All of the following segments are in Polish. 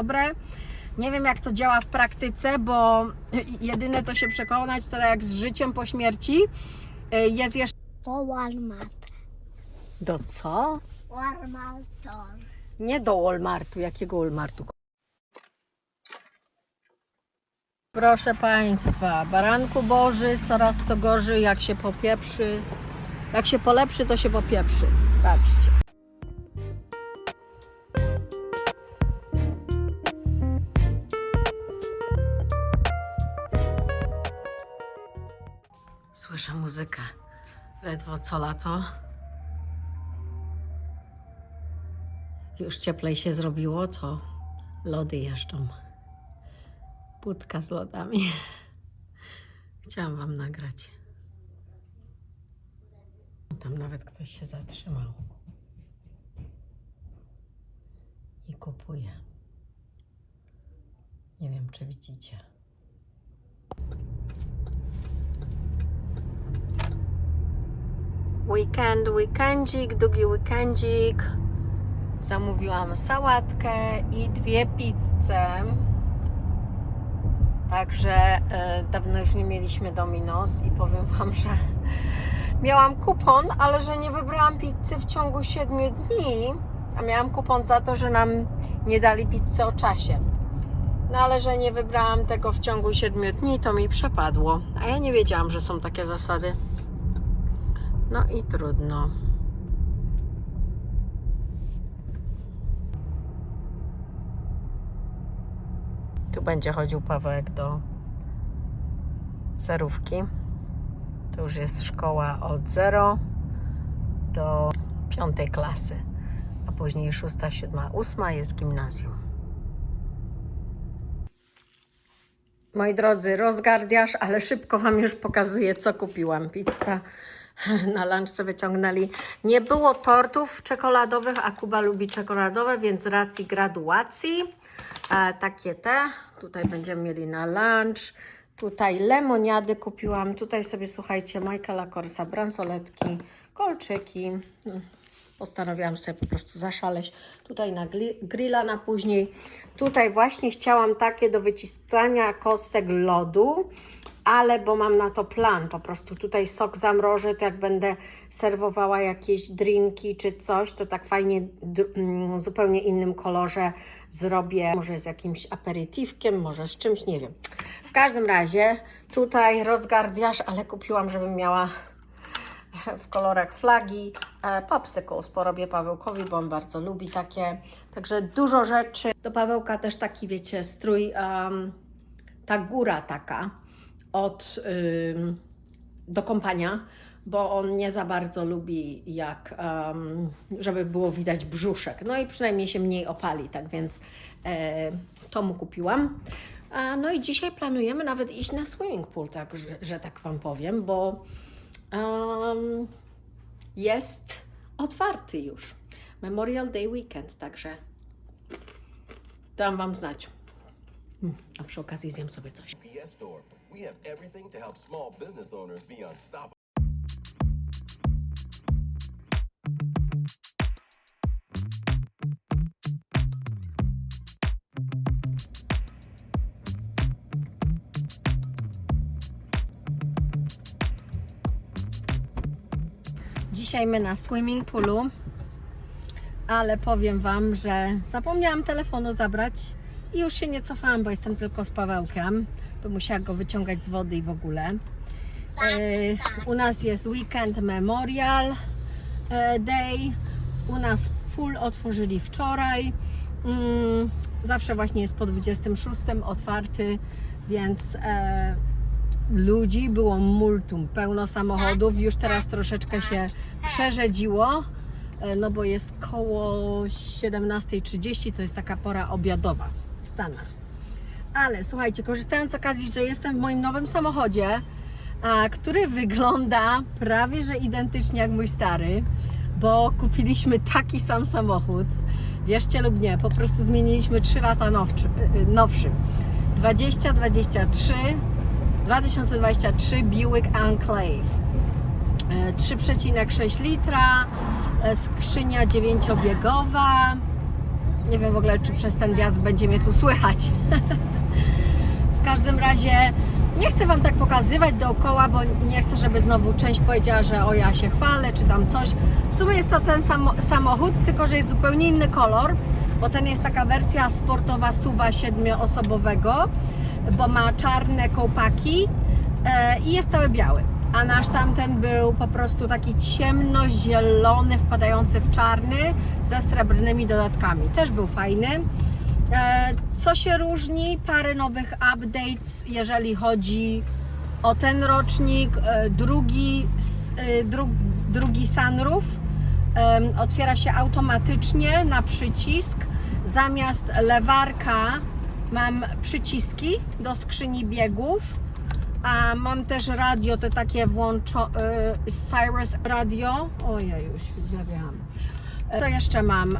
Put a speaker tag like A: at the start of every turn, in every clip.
A: dobre. Nie wiem jak to działa w praktyce, bo jedyne to się przekonać, to jak z życiem po śmierci y, jest jeszcze...
B: To Walmart.
A: Do co?
B: Walmartor.
A: Nie do Walmartu. Jakiego Walmartu? Proszę Państwa, baranku Boży coraz to gorzej, jak się popieprzy. Jak się polepszy, to się popieprzy. Patrzcie. Słyszę muzykę. Ledwo co lato. Już cieplej się zrobiło, to lody jeżdżą. Budka z lodami. Chciałam Wam nagrać. Tam nawet ktoś się zatrzymał. I kupuje. Nie wiem, czy widzicie. Weekend, weekendzik, długi weekendzik. Zamówiłam sałatkę i dwie pizze. Także e, dawno już nie mieliśmy Domino's i powiem Wam, że miałam kupon, ale że nie wybrałam pizzy w ciągu 7 dni, a miałam kupon za to, że nam nie dali pizzy o czasie. No ale że nie wybrałam tego w ciągu 7 dni, to mi przepadło. A ja nie wiedziałam, że są takie zasady. No i trudno. Tu będzie chodził Pawełek do zerówki. To już jest szkoła od 0 do 5 klasy, a później 6, 7, 8 jest gimnazjum. Moi drodzy, rozgardiasz, ale szybko Wam już pokazuję, co kupiłam. Pizza na lunch sobie ciągnęli. Nie było tortów czekoladowych, a Kuba lubi czekoladowe, więc z racji graduacji e, takie te. Tutaj będziemy mieli na lunch. Tutaj lemoniady kupiłam. Tutaj sobie, słuchajcie, Michaela Corsa, bransoletki, kolczyki. Mm, Postanowiłam sobie po prostu zaszaleć. Tutaj na grilla na później. Tutaj właśnie chciałam takie do wyciskania kostek lodu, ale bo mam na to plan, po prostu tutaj sok zamrożę, to jak będę serwowała jakieś drinki czy coś, to tak fajnie d- mm, zupełnie innym kolorze zrobię, może z jakimś aperitiwkiem, może z czymś, nie wiem. W każdym razie tutaj rozgardiasz, ale kupiłam, żebym miała w kolorach flagi, e, popsicles porobię Pawełkowi, bo on bardzo lubi takie. Także dużo rzeczy. Do Pawełka też taki, wiecie, strój, em, ta góra taka od do kąpania, bo on nie za bardzo lubi, jak żeby było widać brzuszek. No i przynajmniej się mniej opali, tak więc e, to mu kupiłam. No i dzisiaj planujemy nawet iść na swimming pool, tak, że, że tak Wam powiem, bo um, jest otwarty już. Memorial Day Weekend, także dam Wam znać. Mm, A przy okazji zjem sobie coś.
C: We have everything to help small business owners be unstoppable.
A: Dzisiaj my na swimming poolu, ale powiem Wam, że zapomniałam telefonu zabrać i już się nie cofałam, bo jestem tylko z Pawełkiem, bo musiałam go wyciągać z wody i w ogóle. E, u nas jest weekend Memorial e, Day, u nas pool otworzyli wczoraj. Mm, zawsze właśnie jest po 26 otwarty, więc e, ludzi było multum, pełno samochodów. Już teraz troszeczkę się przerzedziło, no bo jest koło 17.30, to jest taka pora obiadowa w Stanach. Ale słuchajcie, korzystając z okazji, że jestem w moim nowym samochodzie, a, który wygląda prawie że identycznie jak mój stary, bo kupiliśmy taki sam samochód. Wierzcie lub nie, po prostu zmieniliśmy 3 lata nowszy. nowszy. 2023 2023 Buick Enclave. E, 3,6 litra, e, skrzynia dziewięciobiegowa, Nie wiem w ogóle, czy przez ten wiatr będzie mnie tu słychać. w każdym razie nie chcę Wam tak pokazywać dookoła, bo nie chcę, żeby znowu część powiedziała, że o ja się chwalę, czy tam coś. W sumie jest to ten sam samochód, tylko że jest zupełnie inny kolor, bo ten jest taka wersja sportowa suwa siedmioosobowego, bo ma czarne kołpaki e, i jest cały biały. A nasz tamten był po prostu taki ciemnozielony, wpadający w czarny, ze srebrnymi dodatkami. Też był fajny. E, Co się różni? Parę nowych updates, jeżeli chodzi o ten rocznik. E, Drugi, e, dru, drugi sunroof otwiera się automatycznie na przycisk. Zamiast lewarka mam przyciski do skrzyni biegów. A mam też radio, te takie włączo... Cyrus Radio. Ojej, już zawiałam. Co jeszcze mam?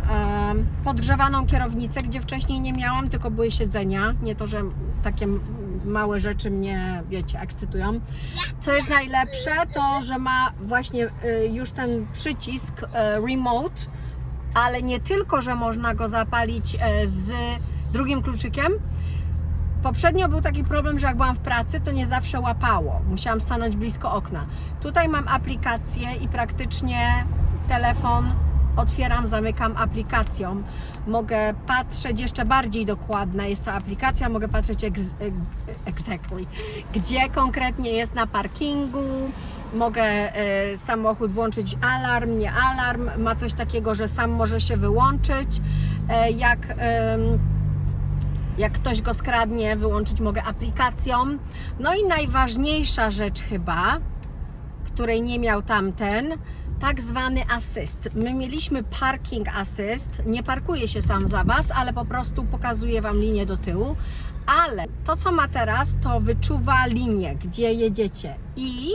A: Podgrzewaną kierownicę, gdzie wcześniej nie miałam, tylko były siedzenia. Nie to, że takie małe rzeczy mnie, wiecie, ekscytują. Co jest najlepsze, to, że ma właśnie y, już ten przycisk y, remote, ale nie tylko, że można go zapalić z drugim kluczykiem, Poprzednio był taki problem, że jak byłam w pracy, to nie zawsze łapało. Musiałam stanąć blisko okna. Tutaj mam aplikację i praktycznie telefon otwieram, zamykam aplikacją. Mogę patrzeć jeszcze bardziej dokładna jest ta aplikacja, mogę patrzeć ex, exactly, gdzie konkretnie jest na parkingu. Mogę e, samochód włączyć alarm, nie alarm. Ma coś takiego, że sam może się wyłączyć. E, jak em, jak ktoś go skradnie, wyłączyć mogę aplikacją. No i najważniejsza rzecz chyba, której nie miał tamten, tak zwany asyst. My mieliśmy parking assist, nie parkuje się sam za Was, ale po prostu pokazuje Wam linię do tyłu. Ale to, co ma teraz, to wyczuwa linię, gdzie jedziecie. I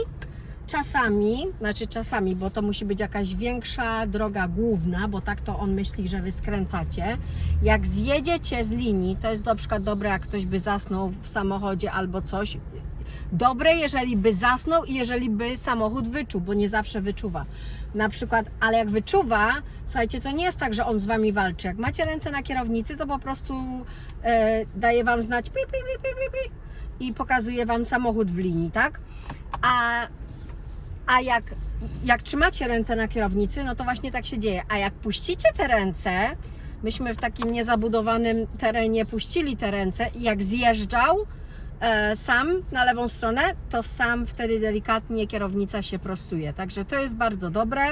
A: czasami, znaczy czasami, bo to musi być jakaś większa droga główna, bo tak to on myśli, że wy skręcacie. Jak zjedziecie z linii, to jest na przykład dobre, jak ktoś by zasnął w samochodzie albo coś. Dobre, jeżeli by zasnął i jeżeli by samochód wyczuł, bo nie zawsze wyczuwa. Na przykład, ale jak wyczuwa, słuchajcie, to nie jest tak, że on z wami walczy. Jak macie ręce na kierownicy, to po prostu e, daje wam znać pi, pi, pi, pi, pi, pi, i pokazuje wam samochód w linii, tak? A a jak, jak trzymacie ręce na kierownicy, no to właśnie tak się dzieje. A jak puścicie te ręce, myśmy w takim niezabudowanym terenie puścili te ręce i jak zjeżdżał sam na lewą stronę, to sam wtedy delikatnie kierownica się prostuje. Także to jest bardzo dobre.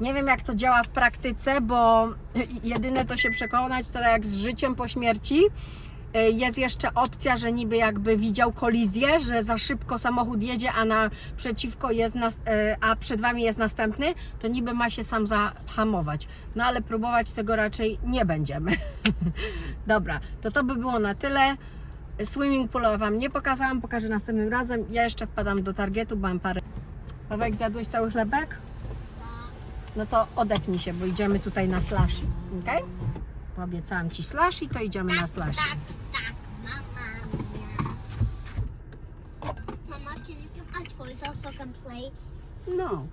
A: Nie wiem jak to działa w praktyce, bo jedyne to się przekonać, to jak z życiem po śmierci. E, Jest jeszcze opcja, że niby jakby widział kolizję, że za szybko samochód jedzie, a naprzeciwko jest, nas, e, a przed Wami jest następny, to niby ma się sam zahamować. No ale próbować tego raczej nie będziemy. Dobra, to to by było na tyle. Swimming pool Wam nie pokazałam, pokażę następnym razem. Ja jeszcze wpadam do targetu, bo mam parę. Pawełek, zjadłeś cały chlebek? No to odepnij się, bo idziemy tutaj na slashy, ok? Obiecałam Ci slashy, to idziemy na slashy.
B: Tak, tak, mama. Mama, can you get my toys out so I can play?
A: No.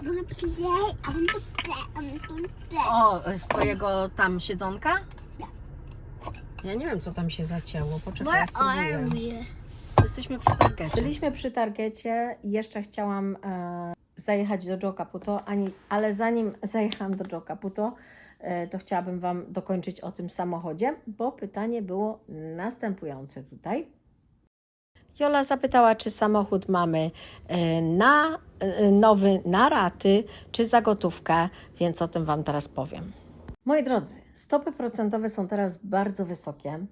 B: I play. I want to play. I want to play.
A: O, z Twojego tam siedzonka? Ja nie wiem, co tam się zacięło. Poczekaj, ja
B: Where are
A: spróbuję.
B: we?
A: Jesteśmy przy targecie. Byliśmy przy targecie i jeszcze chciałam e, zajechać do Joe Caputo, ani, ale zanim zajechałam do Joe Caputo, e, to chciałabym Wam dokończyć o tym samochodzie, bo pytanie było następujące tutaj. Jola zapytała, czy samochód mamy e, na e, nowy na raty, czy za gotówkę, więc o tym Wam teraz powiem. Moi drodzy, stopy procentowe są teraz bardzo wysokie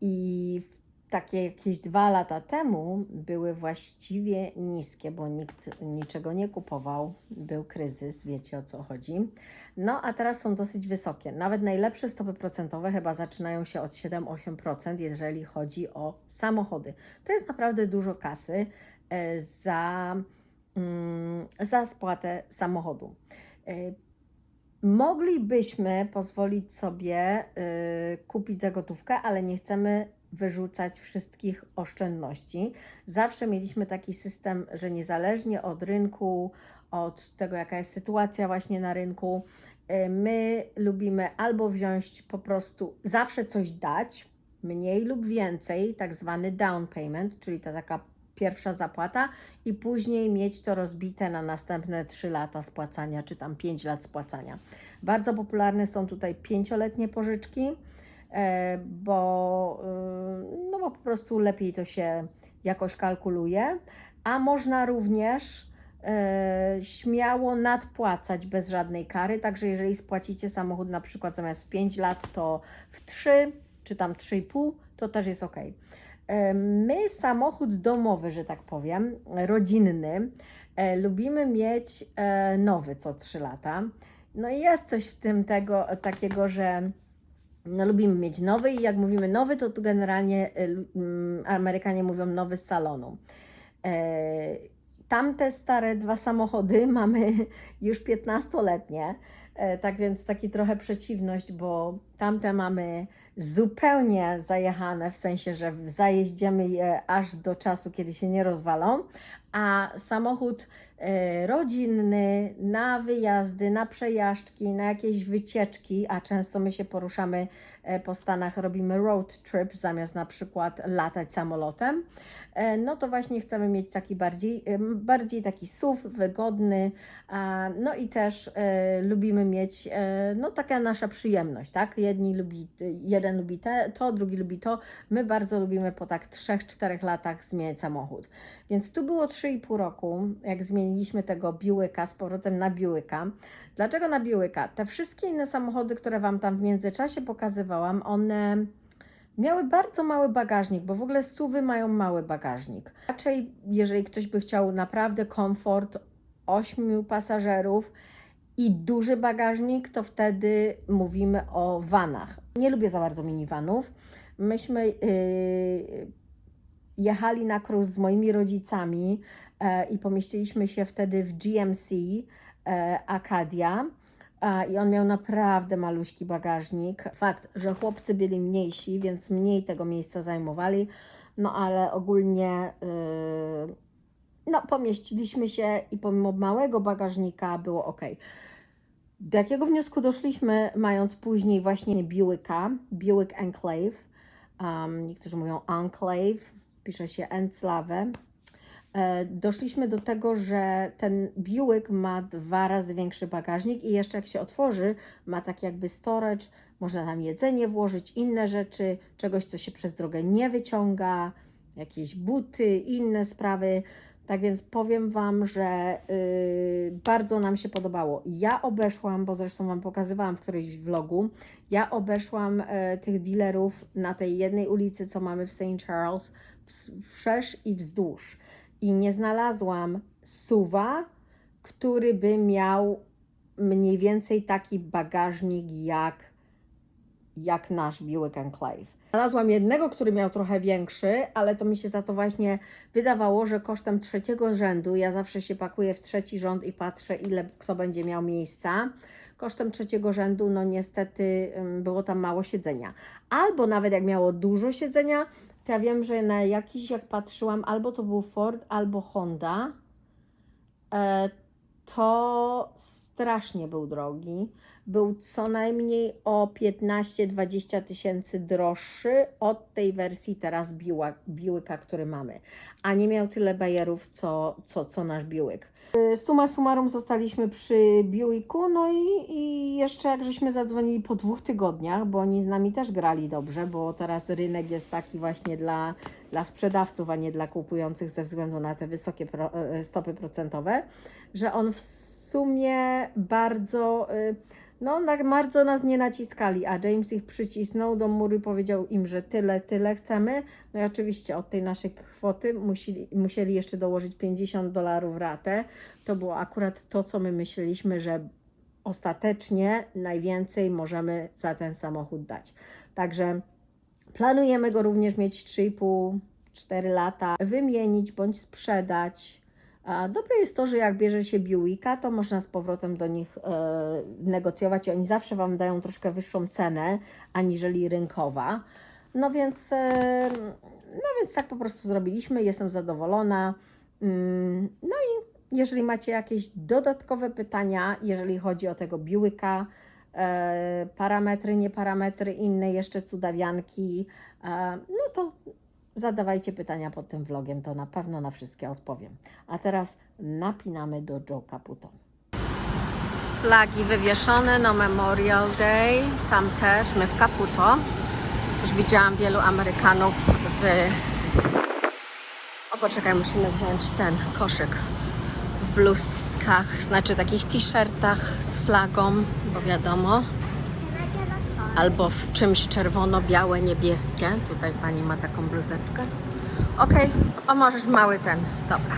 A: i takie jakieś dwa lata temu były właściwie niskie, bo nikt niczego nie kupował, był kryzys, wiecie o co chodzi. No a teraz są dosyć wysokie. Nawet najlepsze stopy procentowe chyba zaczynają się od 7-8%, jeżeli chodzi o samochody. To jest naprawdę dużo kasy e, za, mm, za spłatę samochodu. Moglibyśmy pozwolić sobie y, kupić za gotówkę, ale nie chcemy wyrzucać wszystkich oszczędności. Zawsze mieliśmy taki system, że niezależnie od rynku, od tego, jaka jest sytuacja właśnie na rynku, e, my lubimy albo wziąć po prostu zawsze coś dać, mniej lub więcej, tak zwany down payment, czyli ta taka pierwsza zapłata, i później mieć to rozbite na następne 3 lata spłacania, czy tam 5 lat spłacania. Bardzo popularne są tutaj pięcioletnie pożyczki, e, bo, y, no bo po prostu lepiej to się jakoś kalkuluje, a można również e, śmiało nadpłacać bez żadnej kary, także jeżeli spłacicie samochód na przykład zamiast w 5 lat, to w 3 czy tam 3,5, to też jest ok. E, My samochód domowy, że tak powiem, rodzinny, e, lubimy mieć e, nowy co 3 lata. No i jest coś w tym tego takiego, że no, lubimy mieć nowy i jak mówimy nowy, to tu generalnie mm, Amerykanie mówią nowy z salonu. Tamte stare dwa samochody mamy już 15-letnie, e, tak więc taki trochę przeciwność, bo tamte mamy zupełnie zajechane, w sensie, że zajeździemy je aż do czasu, kiedy się nie rozwalą, a samochód e, rodzinny na wyjazdy, na przejażdżki, na jakieś wycieczki, a często my się poruszamy e, po Stanach, robimy road trip zamiast na przykład latać samolotem, e, no to właśnie chcemy mieć taki bardziej, bardziej taki SUV, wygodny, no i też lubimy mieć, no taka nasza przyjemność, tak? Jedni lubi, jeden lubi te, to, drugi lubi to. My bardzo lubimy po tak 3-4 latach zmieniać samochód. Więc tu było 3,5 roku, jak zmieniliśmy tego Buicka z powrotem na Buicka. Dlaczego na Buicka? Te wszystkie inne samochody, które Wam tam w międzyczasie pokazywałam, one miały bardzo mały bagażnik, bo w ogóle SUVy mają mały bagażnik. Raczej, jeżeli ktoś by chciał naprawdę komfort 8 pasażerów i duży bagażnik, to wtedy mówimy o vanach. Nie lubię za bardzo minivanów. Myśmy yy, jechali na cruise z moimi rodzicami e, i pomieściliśmy się wtedy w GMC e, Acadia. I on miał naprawdę maluśki bagażnik. Fakt, że chłopcy byli mniejsi, więc mniej tego miejsca zajmowali, no ale ogólnie yy, no, pomieściliśmy się i pomimo małego bagażnika było ok. Do jakiego wniosku doszliśmy, mając później właśnie Buicka, Buick Enclave, um, niektórzy mówią Enclave, pisze się Enclave. E, Doszliśmy do tego, że ten Buick ma dwa razy większy bagażnik i jeszcze jak się otworzy, ma tak jakby storage, można tam jedzenie włożyć, inne rzeczy, czegoś, co się przez drogę nie wyciąga, jakieś buty, inne sprawy. Tak więc powiem Wam, że y, bardzo nam się podobało. Ja obeszłam, bo zresztą Wam pokazywałam w którymś vlogu, ja obeszłam e, tych dealerów na tej jednej ulicy, co mamy w St. Charles, ws- wszerz i wzdłuż. I nie znalazłam suwa, który by miał mniej więcej taki bagażnik jak, jak nasz Buick Enclave. Znalazłam jednego, który miał trochę większy, ale to mi się za to właśnie wydawało, że kosztem trzeciego rzędu, ja zawsze się pakuję w trzeci rząd i patrzę, ile kto będzie miał miejsca. Kosztem trzeciego rzędu, no niestety było tam mało siedzenia. Albo nawet jak miało dużo siedzenia, to ja wiem, że na jakiś, jak patrzyłam, albo to był Ford, albo Honda, e, to strasznie był drogi. Był co najmniej o 15-20 tysięcy droższy od tej wersji teraz biła, biłyka, który mamy. A nie miał tyle bajerów, co, co, co nasz biłyk. Y, Suma summarum zostaliśmy przy Buicku, no i, i jeszcze jak żeśmy zadzwonili po dwóch tygodniach, bo oni z nami też grali dobrze, bo teraz rynek jest taki właśnie dla, dla sprzedawców, a nie dla kupujących ze względu na te wysokie pro, e, stopy procentowe, że on w sumie bardzo, y, no tak bardzo nas nie naciskali, a James ich przycisnął do muru i powiedział im, że tyle, tyle chcemy. No i oczywiście od tej naszej kwoty musieli, musieli jeszcze dołożyć 50 dolarów ratę. To było akurat to, co my myśleliśmy, że ostatecznie najwięcej możemy za ten samochód dać. Także planujemy go również mieć 3,5-4 lata, wymienić bądź sprzedać. Dobre jest to, że jak bierze się Buicka, to można z powrotem do nich e, negocjować i oni zawsze Wam dają troszkę wyższą cenę, aniżeli rynkowa. No więc, e, no więc tak po prostu zrobiliśmy, jestem zadowolona. Mm, No i jeżeli macie jakieś dodatkowe pytania, jeżeli chodzi o tego biłyka, e, parametry, nie parametry, inne jeszcze cudawianki, no to zadawajcie pytania pod tym vlogiem, to na pewno na wszystkie odpowiem. A teraz napinamy do Joe Caputo. Flagi wywieszone na Memorial Day, tam też, my w Caputo. Już widziałam wielu Amerykanów w... O, poczekaj, musimy wziąć ten koszyk w bluzkach, znaczy takich t-shirtach z flagą, bo wiadomo, albo w czymś czerwono-białe, niebieskie. Tutaj pani ma taką bluzeczkę. Okej, o możesz mały ten, dobra.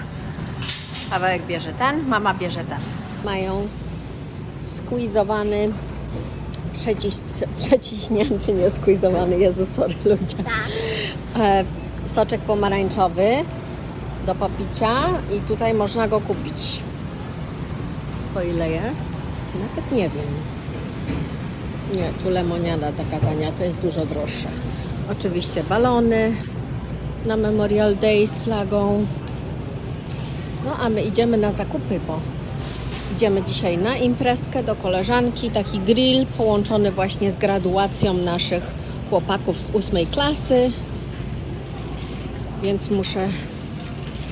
A: Pawełek bierze ten, mama bierze ten. Mają squeezowany, przeciś, przeciśnięty, nie squeezowany, Jezu, sorry ludzie. E, soczek pomarańczowy do popicia i tutaj można go kupić. Po ile jest? Nawet nie wiem. Nie, tu lemoniada taka tania, to jest dużo droższe. Oczywiście balony na Memorial Day z flagą. No a my idziemy na zakupy, bo idziemy dzisiaj na imprezkę do koleżanki, taki grill połączony właśnie z graduacją naszych chłopaków z ósmej klasy. Więc muszę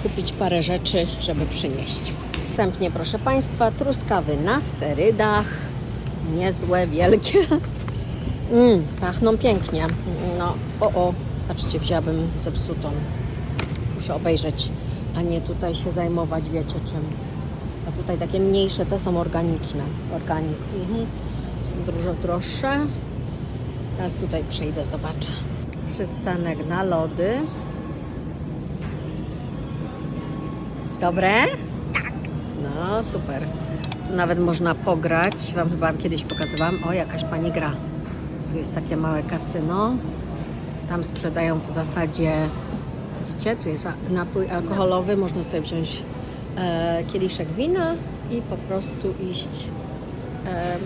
A: kupić parę rzeczy, żeby przynieść. Wstępnie, proszę Państwa, truskawy na sterydach. Niezłe, wielkie. Mm, pachną pięknie. No, o, o, patrzcie, wzięłabym zepsutą. Muszę obejrzeć, a nie tutaj się zajmować, wiecie czym. A tutaj takie mniejsze, te są organiczne. Organik. Mhm. Są dużo droższe. Teraz tutaj przejdę, zobaczę. Przystanek na lody. Dobre? Tak. No, super. Tu nawet można pograć. Wam chyba kiedyś pokazywałam. O, jakaś pani gra. Tu jest takie małe kasyno. Tam sprzedają w zasadzie, widzicie, tu jest napój alkoholowy. Można sobie wziąć e, kieliszek wina i po prostu iść e,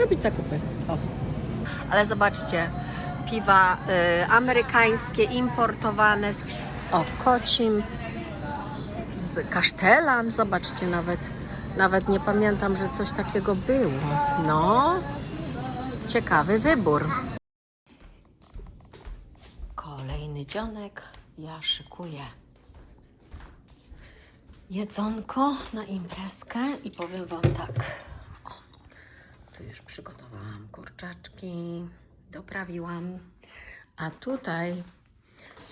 A: robić zakupy. O. Ale zobaczcie, piwa e, amerykańskie, importowane z o, kocim, z kasztelan. Zobaczcie, nawet, nawet nie pamiętam, że coś takiego było. No, ciekawy wybór. Kolejny dzionek. Ja szykuję jedzonko na imprezkę i powiem Wam tak. O, tu już przygotowałam kurczaczki, doprawiłam. A tutaj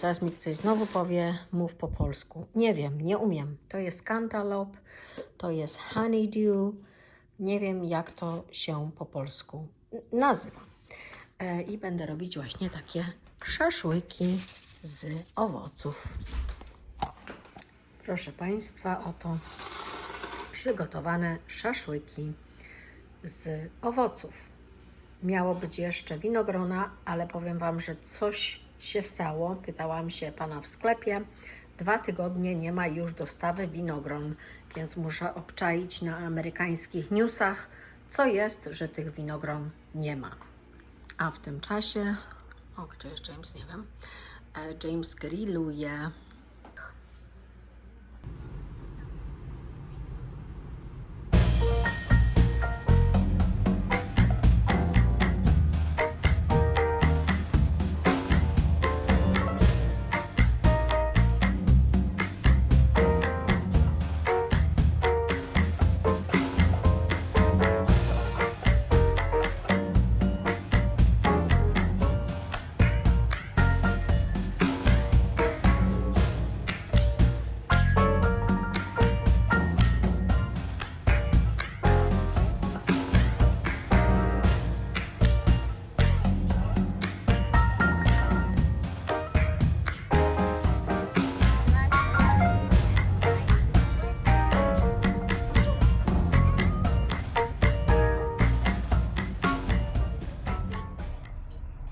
A: Zaraz mi ktoś znowu powie, mów po polsku. Nie wiem, nie umiem. To jest cantaloupe, to jest honeydew. Nie wiem, jak to się po polsku nazywa. E, I będę robić właśnie takie szaszłyki z owoców. Proszę Państwa, oto przygotowane szaszłyki z owoców. Miało być jeszcze winogrona, ale powiem Wam, że coś się stało. Pytałam się pana w sklepie. Dwa tygodnie nie ma już dostawy winogron, więc muszę obczaić na amerykańskich newsach, co jest, że tych winogron nie ma. A w tym czasie, o gdzie jest James, nie wiem, e, James grilluje.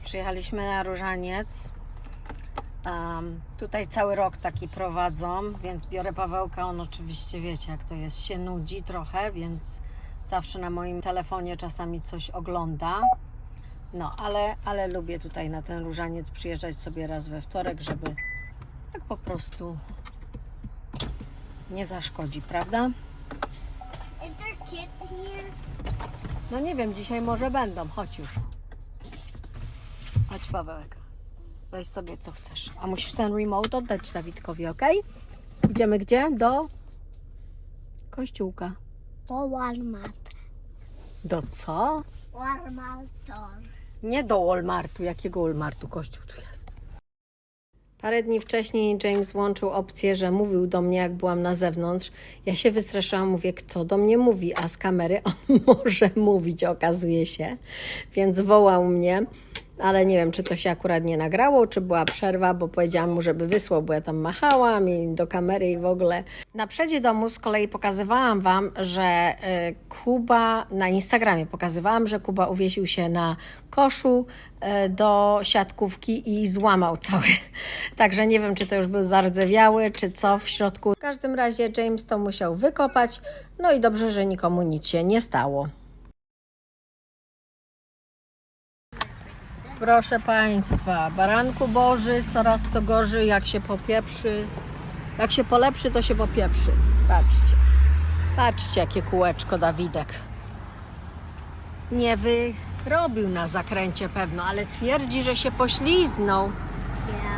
A: Przyjechaliśmy na Różaniec. Em, tutaj cały rok taki prowadzą, więc biorę Pawełka. On oczywiście, wiecie jak to jest, się nudzi trochę, więc zawsze na moim telefonie czasami coś ogląda. No, ale, ale lubię tutaj na ten Różaniec przyjeżdżać sobie raz we wtorek, żeby tak po prostu Nie zaszkodzi, prawda?
B: Is there kids here?
A: No nie wiem, dzisiaj może będą. Chodź już. Chodź Pawełek. Weź sobie co chcesz. A musisz ten remote oddać Dawidkowi, ok? Idziemy gdzie? Do kościółka.
B: To Walmart.
A: Do co?
B: Walmart.
A: Nie do Walmartu. Jakiego Walmartu? Kościół tu jest. Parę dni wcześniej James włączył opcję, że mówił do mnie, jak byłam na zewnątrz. Ja się wystraszyłam, mówię, kto do mnie mówi, a z kamery on może mówić, okazuje się. Więc wołał mnie, ale nie wiem, czy to się akurat nie nagrało, czy była przerwa, bo powiedziałam mu, żeby wysłał, bo ja tam machałam i do kamery i w ogóle. Na przedzie domu z kolei pokazywałam Wam, że y, Kuba, na Instagramie pokazywałam, że Kuba uwiesił się na koszu y, do siatkówki i złamał cały. Także nie wiem, czy to już był zardzewiały, czy co w środku. W każdym razie James to musiał wykopać, no i dobrze, że nikomu nic się nie stało. Proszę Państwa, baranku Boży coraz to gorzej, jak się popieprzy. Jak się polepszy, to się popieprzy. Patrzcie. Patrzcie, jakie kółeczko Dawidek. Nie wyrobił na zakręcie pewno, ale twierdzi, że się pośliznął,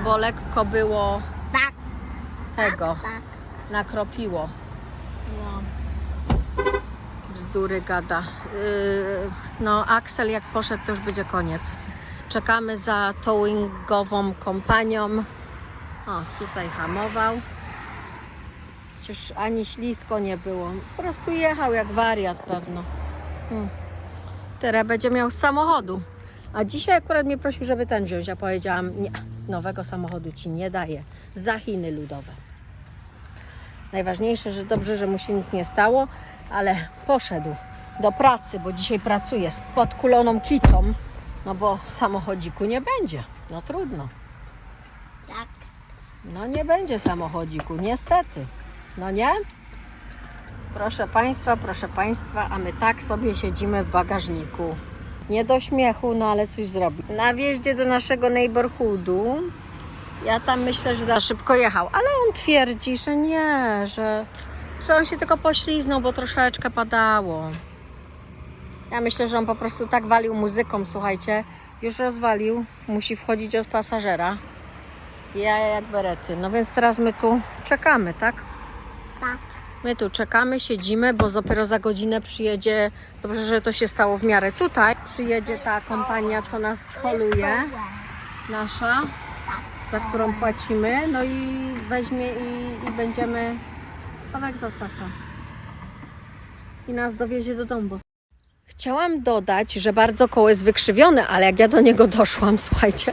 A: bo lekko było
B: Tak,
A: tego,
B: tak.
A: nakropiło. No. Bzdury gada. Yy, no, Axel jak poszedł, to już będzie koniec. Czekamy za towingową kompanią. O, tutaj hamował. Przecież ani ślisko nie było. Po prostu jechał jak wariat pewno. Hmm. Teraz będzie miał z samochodu. A dzisiaj akurat mnie prosił, żeby ten wziąć. Ja powiedziałam, nie, nowego samochodu ci nie daję. Za Chiny ludowe. Najważniejsze, że dobrze, że mu się nic nie stało, ale poszedł do pracy, bo dzisiaj pracuje z podkuloną kitą, no bo samochodziku nie będzie. No trudno.
B: Tak.
A: No nie będzie samochodziku, niestety. No nie? Proszę Państwa, proszę Państwa, a my tak sobie siedzimy w bagażniku. Nie do śmiechu, no ale coś zrobi. Na wjeździe do naszego neighborhoodu ja tam myślę, że za szybko jechał, ale on twierdzi, że nie, że, że on się tylko pośliznął, bo troszeczkę padało. Ja myślę, że on po prostu tak walił muzyką, słuchajcie, już rozwalił, musi wchodzić od pasażera. Ja jak berety. No więc teraz my tu czekamy, tak?
B: Tak.
A: My tu czekamy, siedzimy, bo dopiero za godzinę przyjedzie. Dobrze, że to się stało w miarę tutaj. Przyjedzie ta kompania, co nas scholuje, nasza, za którą płacimy. No i weźmie i, i będziemy. Pawek, zostaw to. I nas dowiezie do domu. Chciałam dodać, że bardzo koło jest wykrzywione, ale jak ja do niego doszłam, słuchajcie,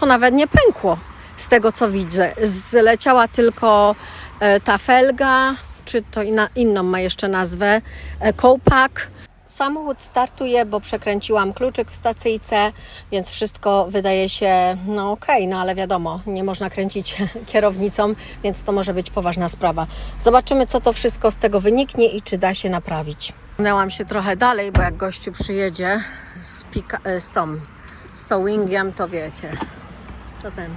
A: to nawet nie pękło. Z tego co widzę, zleciała tylko e, ta felga, czy to inna, inną ma jeszcze nazwę, e, kołpak. Samochód startuje, bo przekręciłam kluczyk w stacyjce, więc wszystko wydaje się, no okej, no ale wiadomo, nie można kręcić kierownicą, więc to może być poważna sprawa. Zobaczymy, co to wszystko z tego wyniknie i czy da się naprawić. Minęłam się trochę dalej, bo jak gościu przyjedzie z, pika, e, z tą, z towingiem, to wiecie, to ten.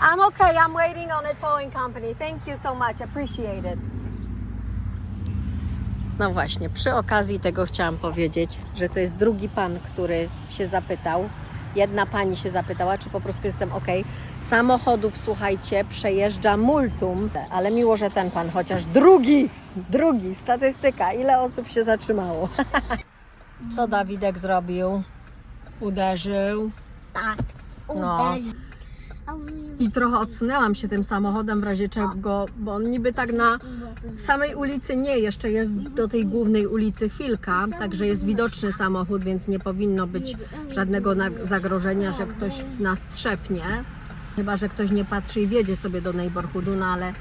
A: I'm okay, I'm waiting on a towing company. Thank you so much, appreciate it. No właśnie, przy okazji tego chciałam powiedzieć, że to jest drugi pan, który się zapytał. Jedna pani się zapytała, czy po prostu jestem ok. Samochodów, słuchajcie, przejeżdża multum, ale miło, że ten pan chociaż drugi, drugi, statystyka, ile osób się zatrzymało. Co Dawidek zrobił? Uderzył.
B: Tak.
A: No.
B: Uderzył.
A: I trochę odsunęłam się tym samochodem w razie czego, bo on niby tak na samej ulicy nie, jeszcze jest do tej głównej ulicy chwilka, także jest widoczny samochód, więc nie powinno być żadnego zagrożenia, że ktoś w nas trzepnie. Chyba, że ktoś nie patrzy i wiedzie sobie do neighborhoodu, no ale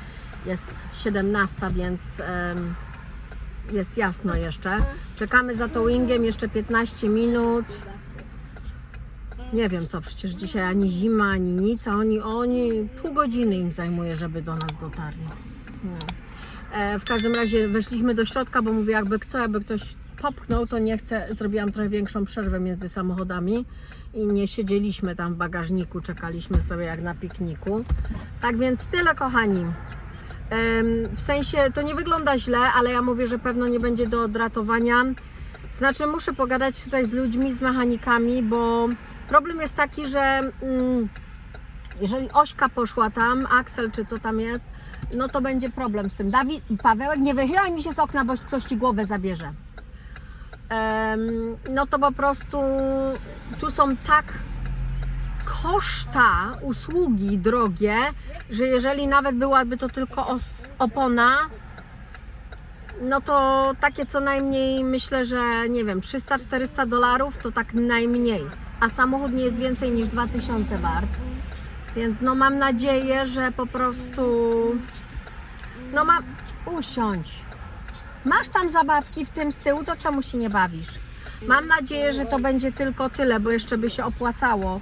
A: jest 17, więc jest jasno jeszcze. Czekamy za towingiem jeszcze 15 minut. Nie wiem co, przecież dzisiaj ani zima, ani nic, a oni, oni pół godziny im zajmuje, żeby do nas dotarli. No. E, w każdym razie weszliśmy do środka, bo mówię, jakby co, jakby ktoś popchnął, to nie chcę. Zrobiłam trochę większą przerwę między samochodami i nie siedzieliśmy tam w bagażniku, czekaliśmy sobie jak na pikniku. Tak więc tyle, kochani. W sensie to nie wygląda źle, ale ja mówię, że pewno nie będzie do odratowania. Znaczy, muszę pogadać tutaj z ludźmi, z mechanikami, bo problem jest taki, że mm, jeżeli Ośka poszła tam, Axel czy co tam jest, no to będzie problem z tym. Dawid, Pawełek, nie wychylaj mi się z okna, bo ktoś ci głowę zabierze. Em, no to po prostu tu są tak koszta usługi drogie, że jeżeli nawet byłaby to tylko opona, no to takie co najmniej myślę, że nie wiem, 300-400 dolarów to tak najmniej, a samochód nie jest więcej niż 2000 wart. Więc no mam nadzieję, że po prostu no mam usiądź. Masz tam zabawki w tym z tyłu, to czemu się nie bawisz? Mam nadzieję, że to będzie tylko tyle, bo jeszcze by się opłacało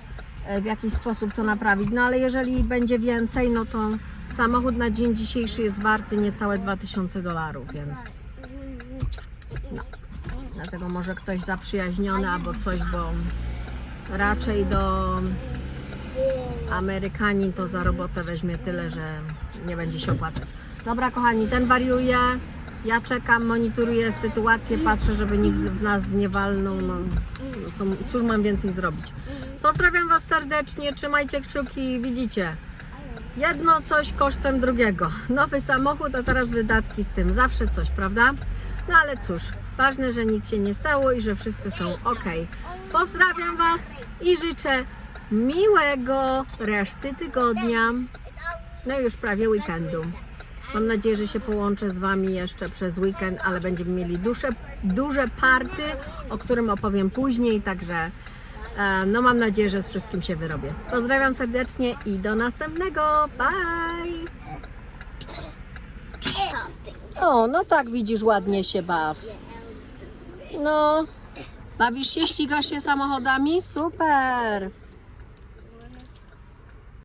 A: w jakiś sposób to naprawić. No ale jeżeli będzie więcej, no to samochód na dzień dzisiejszy jest warty niecałe 2000 dolarów, więc no. Dlatego może ktoś zaprzyjaźniony albo coś, bo raczej do Amerykanin to za robotę weźmie tyle, że nie będzie się opłacać. Dobra, kochani, ten wariuje. Ja czekam, monitoruję sytuację, patrzę, żeby nikt w nas nie walnął. No, są, cóż mam więcej zrobić? Pozdrawiam Was serdecznie, trzymajcie kciuki, widzicie. Jedno coś kosztem drugiego. Nowy samochód, a teraz wydatki z tym. Zawsze coś, prawda? No ale cóż, ważne, że nic się nie stało i że wszyscy są ok. Pozdrawiam Was i życzę miłego reszty tygodnia. No już prawie weekendu. Mam nadzieję, że się połączę z Wami jeszcze przez weekend, ale będziemy mieli duże, duże party, o którym opowiem później, także e, no mam nadzieję, że z wszystkim się wyrobię. Pozdrawiam serdecznie i do następnego. Bye! O, no tak widzisz, ładnie się baw. No, bawisz się, ścigasz się samochodami? Super!